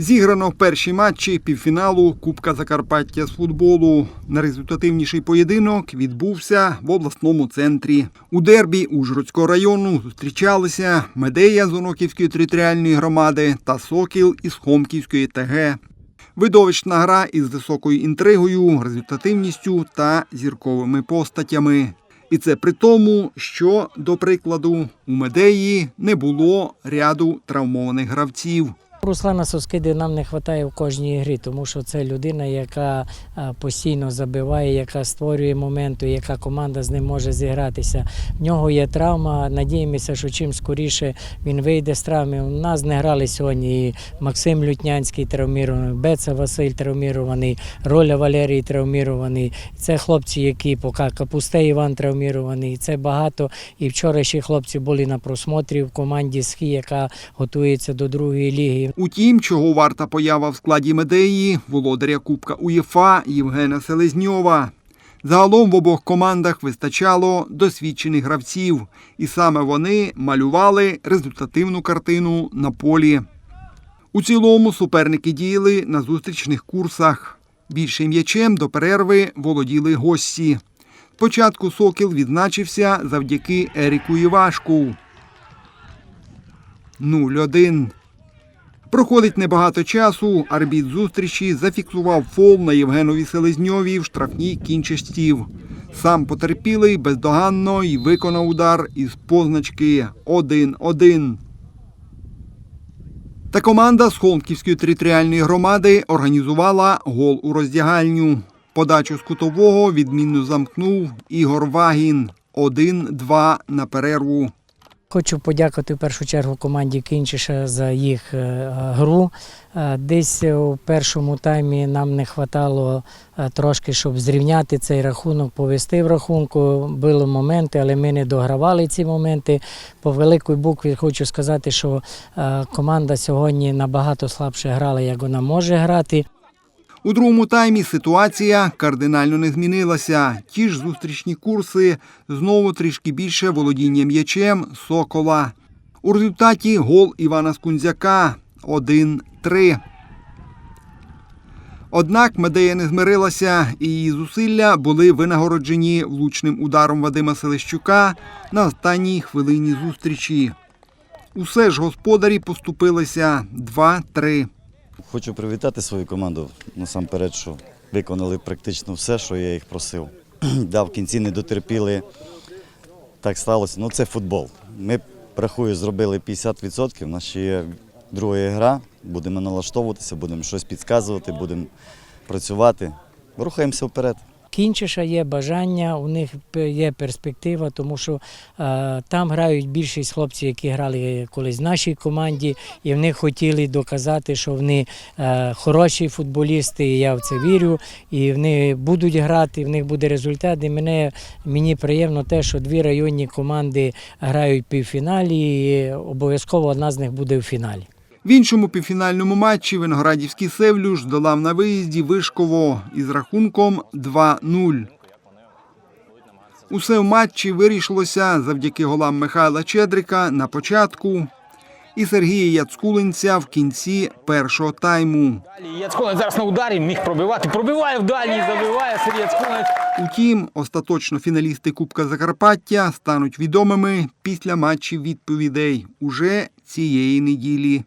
Зіграно перші матчі півфіналу Кубка Закарпаття з футболу. Найрезультативніший поєдинок відбувся в обласному центрі. У дербі Ужгородського району зустрічалися Медея з Оноківської територіальної громади та Сокіл із Хомківської ТГ. Видовищна гра із високою інтригою, результативністю та зірковими постатями. І це при тому, що, до прикладу, у Медеї не було ряду травмованих гравців. Руслана Соскиди нам не вистачає в кожній грі, тому що це людина, яка постійно забиває, яка створює моменти, яка команда з ним може зігратися. В нього є травма. Надіємося, що чим скоріше він вийде з травми. У нас не грали сьогодні і Максим Лютнянський травмірований, Беца Василь травмірований, Роля Валерій травмірований. Це хлопці, які поки Капустей Іван травмірований. Це багато. І вчора ще хлопці були на просмотрі в команді СХІ, яка готується до другої ліги. Утім, чого варта поява в складі медеї володаря Кубка УЄФА Євгена Селезньова. Загалом в обох командах вистачало досвідчених гравців, і саме вони малювали результативну картину на полі. У цілому суперники діяли на зустрічних курсах. Більшим м'ячем до перерви володіли гості. Спочатку Сокіл відзначився завдяки Еріку Івашку. 0-1. Проходить небагато часу. Арбіт зустрічі зафіксував фол на Євгенові Селезньові в штрафній кінчастів. Сам потерпілий бездоганно і виконав удар із позначки 1-1. Та команда з Холмківської територіальної громади організувала гол у роздягальню. Подачу з кутового відмінно замкнув Ігор Вагін 1-2 на перерву. Хочу подякувати в першу чергу команді Кінчиша за їх е, гру. Е, Десь у першому таймі нам не вистачало трошки, щоб зрівняти цей рахунок, повести в рахунку. Були моменти, але ми не догравали ці моменти. По великій букві хочу сказати, що е, команда сьогодні набагато слабше грала, як вона може грати. У другому таймі ситуація кардинально не змінилася. Ті ж зустрічні курси, знову трішки більше володіння м'ячем Сокола. У результаті гол Івана Скунзяка 1-3. Однак Медея не змирилася, і її зусилля були винагороджені влучним ударом Вадима Селищука на останній хвилині зустрічі. Усе ж господарі поступилися 2-3. Хочу привітати свою команду насамперед, що виконали практично все, що я їх просив. Да, в кінці не дотерпіли. Так сталося. Ну це футбол. Ми, рахую, зробили 50%. У нас ще є друга гра. Будемо налаштовуватися, будемо щось підказувати, будемо працювати. Рухаємося вперед. Кінчиша є бажання, у них є перспектива, тому що е, там грають більшість хлопців, які грали колись в нашій команді, і вони хотіли доказати, що вони е, хороші футболісти, і я в це вірю. І вони будуть грати, в них буде результат. І мене мені приємно те, що дві районні команди грають півфіналі, і обов'язково одна з них буде в фіналі. В іншому півфінальному матчі Виноградівський Севлюш долав на виїзді Вишково із рахунком 2-0. Усе в матчі вирішилося завдяки голам Михайла Чедрика на початку і Сергія Яцкулинця в кінці першого тайму. Далі Яцконець зараз на ударі міг пробивати. Пробиває в дальній, забиває Сергій Яцконець. Утім, остаточно фіналісти Кубка Закарпаття стануть відомими після матчів відповідей уже цієї неділі.